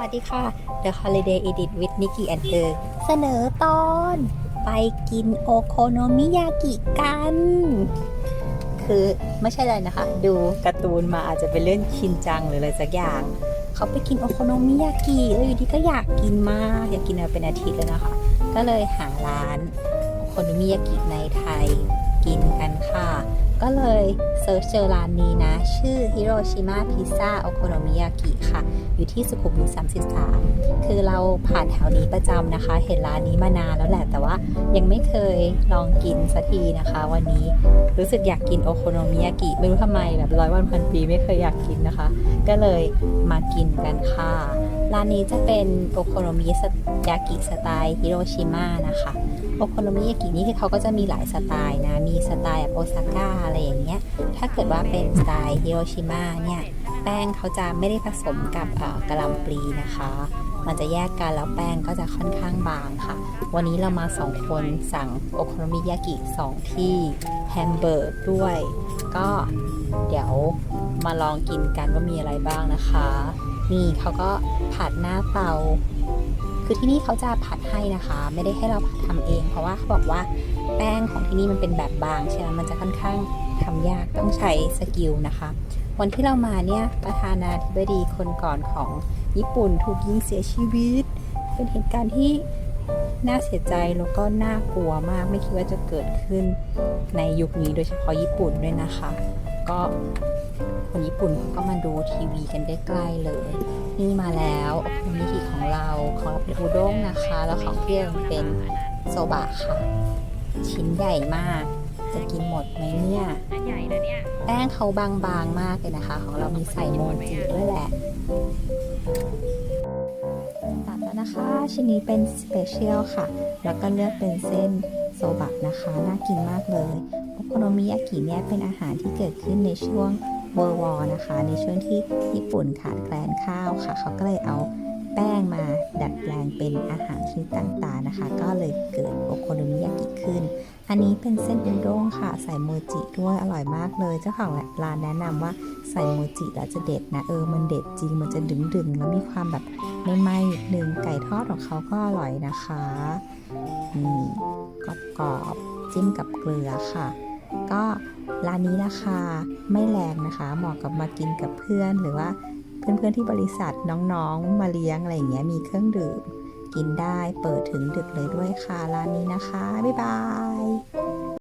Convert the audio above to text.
วัสดีค่ะ The Holiday Edit with Nikki and her เสนอตอนไปกินโอโคโนมิยากิกัน คือไม่ใช่อะไรนะคะ ดูการ์ตูนมาอาจจะเป็นเรื่องชินจังหรืออะไรสักอย่าง เขาไปกินโอโคโนมิยากิแล้วอยู่ดีก็อยากกินมาก อยากกินมาเป็นอาทิตย์แล้วนะคะ ก็เลยหาร้าน คโนมิยากิในไทยกินกันค่ะ ก็เลยเซิร์ชเจอร้านนี้นะ ชื่อฮิโรชิมาพิซซ่าโอโคโนมิยากิค่ะ อยู่ที่สุขุมวิท33 คือเราผ่านแถวนี้ประจำนะคะ เห็นร้านนี้มานานแล้วแหละ แต่ว่ายังไม่เคยลองกินสักทีนะคะ วันนี้รู้สึกอยากกินโอโคโนมิยากิไม่รู้ทำไมแบบร้อยวันพันปีไม่เคยอยากกินนะคะ ก็เลยมากินกันค่ะร้านนี้จะเป็นโอโคโนมิยากิสไตล์ฮิโรชิมานะคะโอโคโนมิยากินี่คือเขาก็จะมีหลายสไตล์นะ มีสไตล์แบบโอซาก้าอะไรอย่างเงี้ย ถ้าเกิดว่าเป็นสไตล์ฮิโรชิมาเนี่ย แป้งเขาจะไม่ได้ผสมกับกระหลำปลีนะคะ มันจะแยกกันแล้วแป้งก็จะค่อนข้างบางค่ะ วันนี้เรามาสองคนสั่งโอโคโนมิยากิสองที่แฮมเบอร์กด้วย ก็เดี๋ยวมาลองกินกันว่ามีอะไรบ้างนะคะ นี่เขาก็ผัดหน้าเตา คือที่นี่เขาจะผัดให้นะคะ ไม่ได้ให้เราผัดทำเอง เพราะว่าเขาบอกว่าแป้งของที่นี่มันเป็นแบบบางใช่ไหมมันจะค่อนข้างทำยากต้องใช้สกิลนะคะ วันที่เรามาเนี่ยประธานาธิบดีคนก่อนของญี่ปุ่นถูกยิงเสียชีวิต เป็นเหตุการณ์ที่น่าเสียใจแล้วก็น่ากลัวมากไม่คิดว่าจะเกิดขึ้นในยุคนี้โดยเฉพาะญี่ปุ่นด้วยนะคะ ก็คนญี่ปุ่นเขาก็มาดูทีวีกันได้ใกล้เลย นี่มาแล้วโอโคโนมิกิของเราของเราเป็นอุด้งนะคะ แล้วของเพี่ยงเป็นโซบะค่ะ ชิ้นใหญ่มาก จะกินหมดไหมเนี่ยอันใหญ่นะเนี่ยแป้งเขาบางๆมากเลยนะคะ ของเรามีใส่โมจิด้วยแหละตัดแล้วนะคะชิ้นนี้เป็นสเปเชียลค่ะ แล้วก็เลือกเป็นเส้นโซบะนะคะ น่ากินมากเลย โอโคโนมิยากิเนี่ยเป็นอาหารที่เกิดขึ้นในช่วงเวอร์วอนะคะ ในช่วงที่ญี่ปุ่นขาดแคลนข้าวค่ะ เขาก็เลยเอาแป้งมาดัดแปลงเป็นอาหารชนิดต่างๆนะคะ ก็เลยเกิดโอโคโนมิยากิขึ้น อันนี้เป็นเส้นอุด้งค่ะ ใส่โมจิด้วยอร่อยมากเลย เจ้าของร้านแนะนำว่าใส่โมจิแล้วจะเด็ดนะ เออ มันเด็ดจริง มันจะดึงๆ แล้วมีความแบบไม่ไหม้นิดนึง ไก่ทอดของเขาก็อร่อยนะคะ นี่กรอบๆ จิ้มกับเกลือค่ะ ก็ร้านนี้นะคะไม่แรงนะคะ เหมาะกับมากินกับเพื่อนหรือว่าเพื่อนๆที่บริษัทน้องๆมาเลี้ยงอะไรอย่างเงี้ยมีเครื่องดื่ม กินได้เปิดถึงดึกเลยด้วยค่ะร้านนี้นะคะ บ๊ายบาย